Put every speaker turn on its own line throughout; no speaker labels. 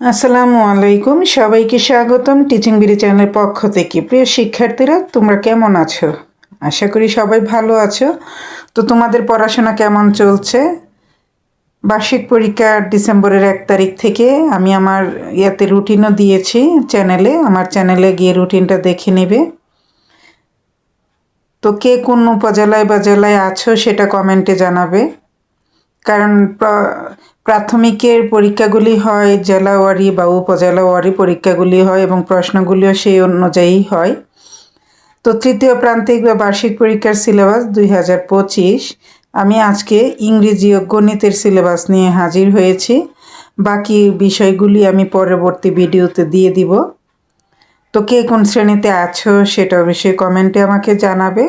আসসালামু আলাইকুম, সবাইকে স্বাগতম টিচিং বিডি চ্যানেলের পক্ষ থেকে। প্রিয় শিক্ষার্থীরা, তোমরা কেমন আছো? আশা করি সবাই ভালো আছো। তো তোমাদের পড়াশোনা কেমন চলছে? বার্ষিক পরীক্ষা ডিসেম্বরের এক তারিখ থেকে আমি আমার ইয়াতে রুটিনও দিয়েছি চ্যানেলে। আমার চ্যানেলে গিয়ে রুটিনটা দেখে নেবে। তো কে কোন উপজেলায় বা জেলায় আছো সেটা কমেন্টে জানাবে। কারণ প্রাথমিকের পরীক্ষাগুলি হয়, জেলাওয়ারি বা উপজেলাওয়ারি পরীক্ষাগুলি হয় এবং প্রশ্নগুলিও সেই অনুযায়ী হয়। তো তৃতীয় প্রান্তিক বা বার্ষিক পরীক্ষার সিলেবাস দুই হাজার পঁচিশ। আমি আজকে ইংরেজি ও গণিতের সিলেবাস নিয়ে হাজির হয়েছি। বাকি বিষয়গুলি আমি পরবর্তী ভিডিওতে দিয়ে দিব। তো কে কোন শ্রেণীতে আছো সেটা অবশ্যই কমেন্টে আমাকে জানাবে।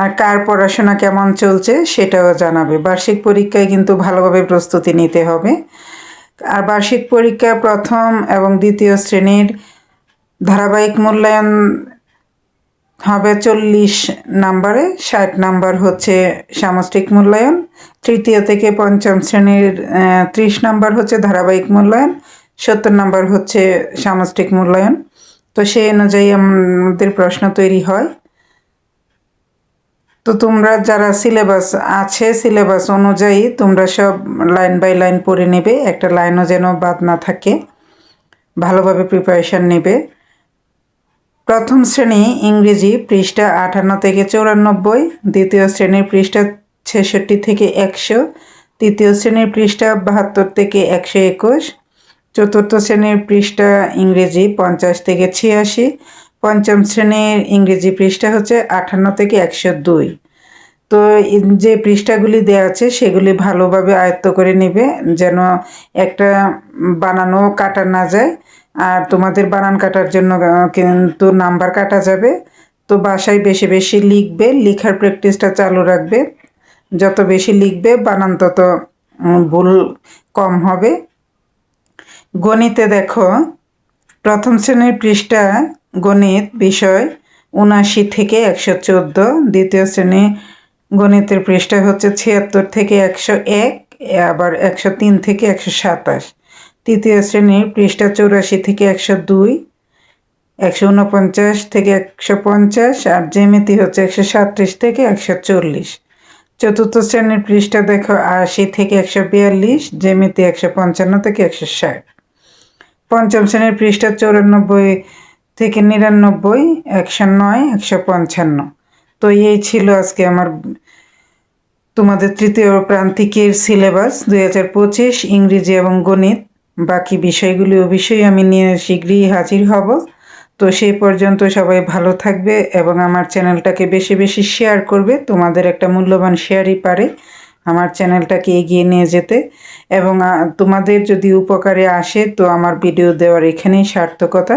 আর কার পড়াশোনা কেমন চলছে সেটাও জানাবে। বার্ষিক পরীক্ষায় কিন্তু ভালোভাবে প্রস্তুতি নিতে হবে। আর বার্ষিক পরীক্ষা প্রথম এবং দ্বিতীয় শ্রেণির ধারাবাহিক মূল্যায়ন হবে চল্লিশ নাম্বারে, ষাট নাম্বার হচ্ছে সামষ্টিক মূল্যায়ন, তৃতীয় থেকে পঞ্চম শ্রেণির ত্রিশ নাম্বার হচ্ছে ধারাবাহিক মূল্যায়ন, সত্তর নাম্বার হচ্ছে সামষ্টিক মূল্যায়ন। তো সেই অনুযায়ী আমাদের প্রশ্ন তৈরি হয়। তো তোমরা যারা সিলেবাস আছে সিলেবাস অনুযায়ী তোমরা সব লাইন বাই লাইন পড়ে নেবে। একটা লাইনও যেন বাদ না থাকে। ভালোভাবে প্রিপারেশান নেবে। প্রথম শ্রেণি ইংরেজি পৃষ্ঠা আটান্ন থেকে চৌরানব্বই, দ্বিতীয় শ্রেণির পৃষ্ঠা ছেষট্টি থেকে একশো, তৃতীয় শ্রেণির পৃষ্ঠা বাহাত্তর থেকে একশো একুশ, চতুর্থ শ্রেণির পৃষ্ঠা ইংরেজি পঞ্চাশ থেকে ছিয়াশি পঞ্চম শ্রেণির ইংরেজি পৃষ্ঠা হচ্ছে আঠান্ন থেকে একশো দুই। তো যে পৃষ্ঠাগুলি দেওয়া আছে, সেগুলি ভালোভাবে আয়ত্ত করে নেবে যেন একটা বানানো কাটা না যায়। আর তোমাদের বানান কাটার জন্য কিন্তু নাম্বার কাটা যাবে। তো বাসায় বেশি বেশি লিখবে, লেখার প্র্যাকটিসটা চালু রাখবে। যত বেশি লিখবে, বানান তত ভুল কম হবে। গণিতে দেখো, প্রথম শ্রেণির পৃষ্ঠা গণিত বিষয় উনাশি থেকে একশো চোদ্দ। দ্বিতীয় শ্রেণি গণিতের পৃষ্ঠা হচ্ছে ছিয়াত্তর থেকে একশো এক, আবার একশো তিন থেকে একশো সাতাশ। তৃতীয় শ্রেণির পৃষ্ঠা চৌরাশি থেকে একশো দুই, একশো উনপঞ্চাশ থেকে একশো পঞ্চাশ, আর জ্যামিতি হচ্ছে একশো সাতত্রিশ থেকে একশো চল্লিশ। চতুর্থ শ্রেণির পৃষ্ঠা দেখো আশি থেকে একশো বিয়াল্লিশ, জ্যামিতি একশো পঞ্চান্ন থেকে একশো ষাট। পঞ্চম শ্রেণির পৃষ্ঠা চৌরানব্বই থেকে নিরানব্বই, একশো নয়, একশো পঞ্চান্ন। তো এই ছিল আজকে আমার তোমাদের তৃতীয় প্রান্তিকের সিলেবাস দুই হাজার পঁচিশ, ইংরেজি এবং গণিত। বাকি বিষয়গুলি অবশ্যই আমি নিয়ে শীঘ্রই হাজির হব। তো সেই পর্যন্ত সবাই ভালো থাকবে এবং আমার চ্যানেলটাকে বেশি বেশি শেয়ার করবে। তোমাদের একটা মূল্যবান শেয়ারই পারে আমার চ্যানেলটাকে এগিয়ে নিয়ে যেতে। এবং তোমাদের যদি উপকারে আসে তো আমার ভিডিও দেওয়ার এখানেই সার্থকতা।